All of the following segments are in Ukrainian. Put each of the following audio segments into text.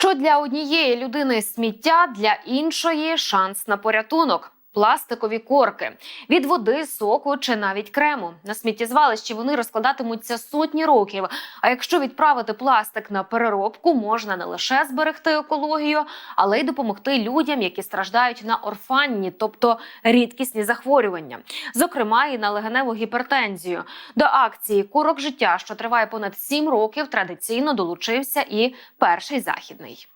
Що для однієї людини сміття, для іншої шанс на порятунок. Пластикові корки від води, соку чи навіть крему на сміттєзвалищі вони розкладатимуться сотні років. А якщо відправити пластик на переробку, можна не лише зберегти екологію, але й допомогти людям, які страждають на орфанні, тобто рідкісні захворювання, зокрема і на легеневу гіпертензію. До акції Курок життя, що триває понад сім років, традиційно долучився і перший західний.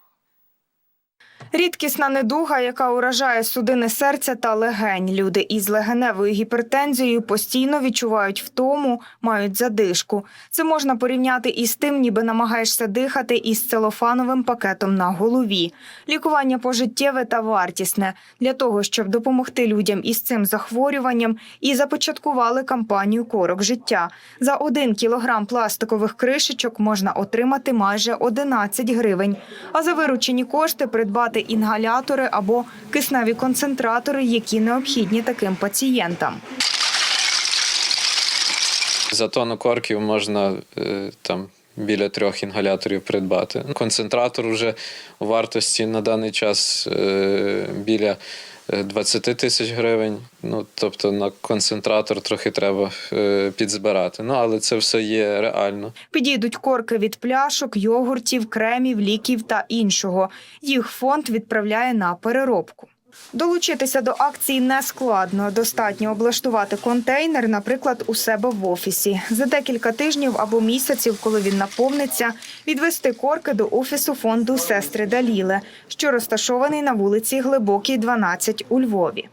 Рідкісна недуга, яка уражає судини серця та легень. Люди із легеневою гіпертензією постійно відчувають втому, мають задишку. Це можна порівняти із тим, ніби намагаєшся дихати із целофановим пакетом на голові. Лікування пожиттєве та вартісне. Для того, щоб допомогти людям із цим захворюванням, і започаткували кампанію Корок життя. За один кілограм пластикових кришечок можна отримати майже 11 гривень. А за виручені кошти придбати інгалятори або кисневі концентратори, які необхідні таким пацієнтам. За тонну корків можна е, там біля трьох інгаляторів придбати. Концентратор вже у вартості на даний час е, біля 20 тисяч гривень. Ну, тобто на концентратор трохи треба е, підзбирати. Ну, але це все є реально. Підійдуть корки від пляшок, йогуртів, кремів, ліків та іншого. Їх фонд відправляє на переробку. Долучитися до акції не складно. Достатньо облаштувати контейнер, наприклад, у себе в офісі. За декілька тижнів або місяців, коли він наповниться, відвести корки до офісу фонду сестри Даліле, що розташований на вулиці Глибокій, 12 у Львові.